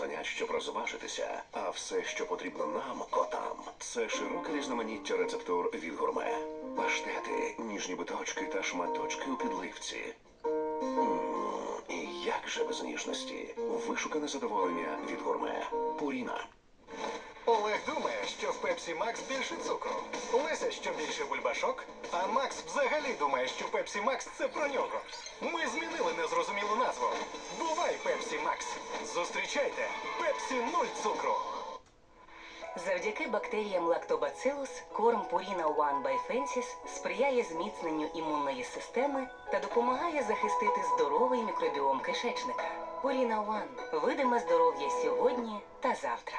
занять, щоб розважитися, а все, що потрібно нам, котам, це широке різноманіття рецептур від гурме. Паштети, ніжні биточки та шматочки у підливці. І як же без ніжності? Вишукане задоволення від гурме. Пуріна. Олег думає, що в Пепсі Макс більше цукру. Леся, що більше бульбашок. А Макс взагалі думає, що Пепсі Макс це про нього. Ми змінили незрозумілу назву. Бувай Пепсі Макс. Зустрічайте Пепсі нуль цукру. Завдяки бактеріям Lactobacillus корм Purina One by Fences сприяє зміцненню імунної системи та допомагає захистити здоровий мікробіом кишечника. Purina One – видиме здоров'я сьогодні та завтра.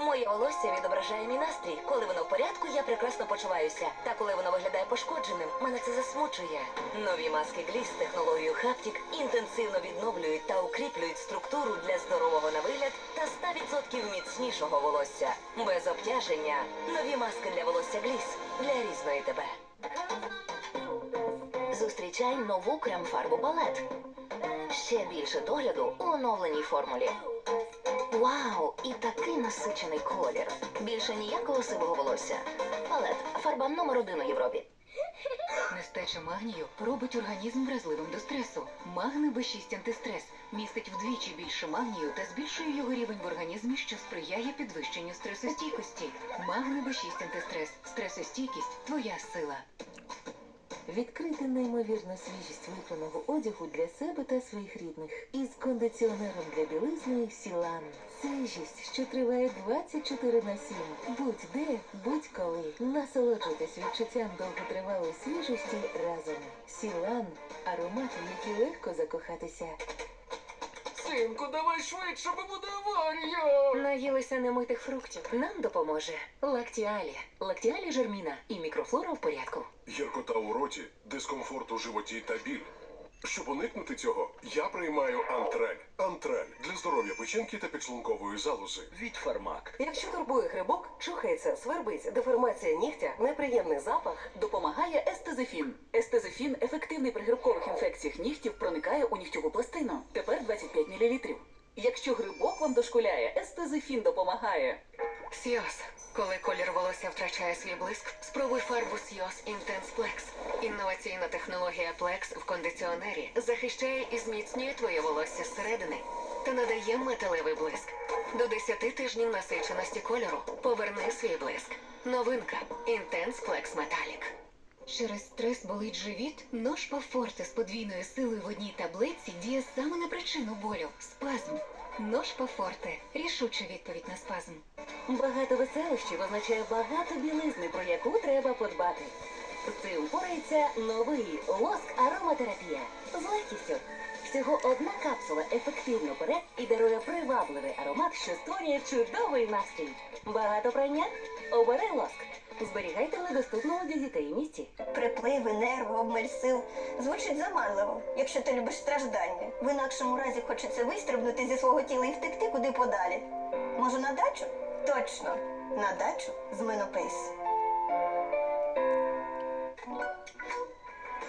Моє волосся відображає мій настрій. Коли воно в порядку, я прекрасно почуваюся. Та коли воно виглядає пошкодженим, мене це засмучує. Нові маски Гліс з технологією Хаптік інтенсивно відновлюють та укріплюють структуру для здорового на вигляд та 100% міцнішого волосся. Без обтяження. Нові маски для волосся Гліс для різної тебе. Зустрічай нову крем-фарбу балет. Ще більше догляду у оновленій формулі. Вау, і такий насичений колір. Більше ніякого сивого волосся. Палет, фарба номер один у Європі. Нестача магнію робить організм вразливим до стресу. Магни Б6 антистрес містить вдвічі більше магнію та збільшує його рівень в організмі, що сприяє підвищенню стресостійкості. Магни Б6 антистрес. Стресостійкість твоя сила. Відкрити неймовірну свіжість випраного одягу для себе та своїх рідних із кондиціонером для білизни Сілан. Свіжість, що триває 24 на 7. Будь-де, будь-коли. Насолоджуйтесь відчуттям довготривалої свіжості разом. Сілан аромати, які легко закохатися. Синку, давай швидше, бо буде аварія. Наїлися немитих фруктів. Нам допоможе Лактіалі. Лактіалі жерміна і мікрофлора в порядку. Яркота у роті, дискомфорт у животі та біль. Щоб уникнути цього, я приймаю антрель. Антрель для здоров'я печінки та підшлункової залози. Від Фармак. Якщо турбує грибок, чухається, свербить, деформація нігтя, неприємний запах, Допомагає естезифін. Естезифін ефективний при грибкових інфекціях нігтів проникає у нігтьову пластину. Тепер 25 мл. Якщо грибок вам дошкуляє, естезифін допомагає. Сіос. Коли колір волосся втрачає свій блиск, спробуй фарбу Сіос Intense Plex. Інноваційна технологія Plex в кондиціонері захищає і зміцнює твоє волосся зсередини та надає металевий блиск. До 10 тижнів насиченості кольору. Поверни свій блиск. Новинка Intense Plex Metallic. Через стрес болить живіт? Нож Форте з подвійною силою в одній таблетці діє саме на причину болю спазм. Нож по Форте рішуча відповідь на спазм. Багато веселощів означає багато білизни, про яку треба подбати. З цим впорається новий лоск ароматерапія з легкістю. Всього одна капсула ефективно бере і дарує привабливий аромат, що створює чудовий настрій. Багато прання? Обери лоск. Зберігайте в недоступному для дітей місці. Припливи, нерви, обмаль сил. Звучить заманливо, якщо ти любиш страждання. В інакшому разі хочеться вистрибнути зі свого тіла і втекти куди подалі. Може, на дачу? Точно, на дачу з Менопейс.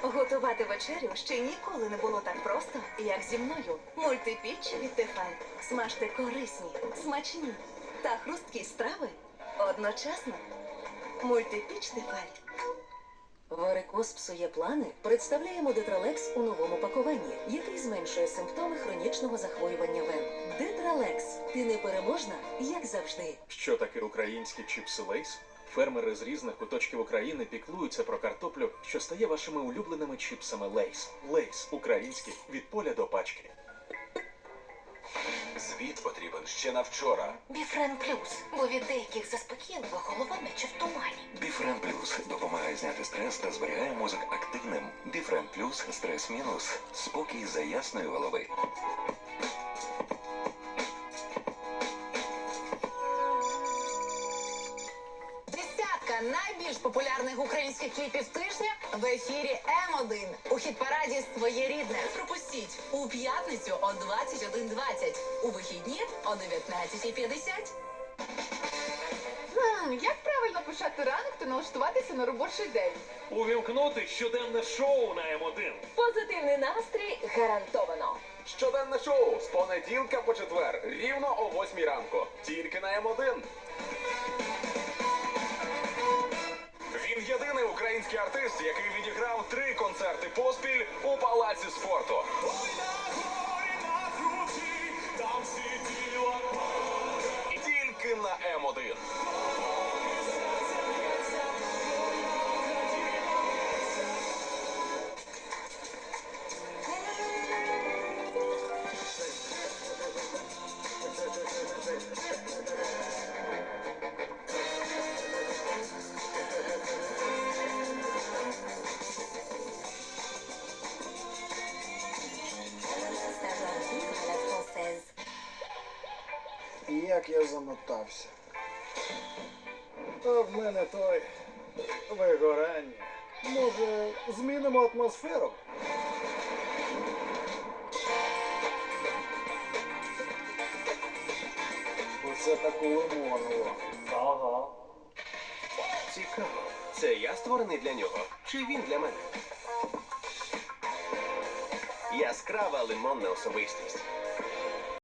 Готувати вечерю ще ніколи не було так просто, як зі мною. Мультипіч від Тефаль. Смажте корисні, смачні та хрусткі страви одночасно. Мультипіч Тефаль. Варикоз псує плани. Представляємо Детралекс у новому пакуванні, який зменшує симптоми хронічного захворювання вен. Детралекс. Ти непереможна, як завжди. Що таке українські чіпси Лейс? Фермери з різних куточків України піклуються про картоплю, що стає вашими улюбленими чіпсами Лейс. Лейс українські від поля до пачки. Звіт потрібен ще на вчора. Біфрен плюс, бо від деяких заспокійливо голова наче в тумані. Біфрен Плюс допомагає зняти стрес та зберігає мозок активним. Біфрен Плюс стрес мінус. Спокій за ясної голови. Популярних українських кліпів тижня в ефірі М1 у хіт-параді «Своє рідне». Пропустіть у п'ятницю о 21.20, у вихідні о 19.50. Хм, як правильно почати ранок та налаштуватися на робочий день? Увімкнути щоденне шоу на М1. Позитивний настрій гарантовано. Щоденне шоу з понеділка по четвер, рівно о 8 ранку. Тільки на М1. Український артист, який відіграв три концерти поспіль у палаці спорту. Я замотався. А в мене той вигорання. Може, змінимо атмосферу? Оце таку лимоново. Ага. Цікаво, це я створений для нього, чи він для мене? Яскрава лимонна особистість.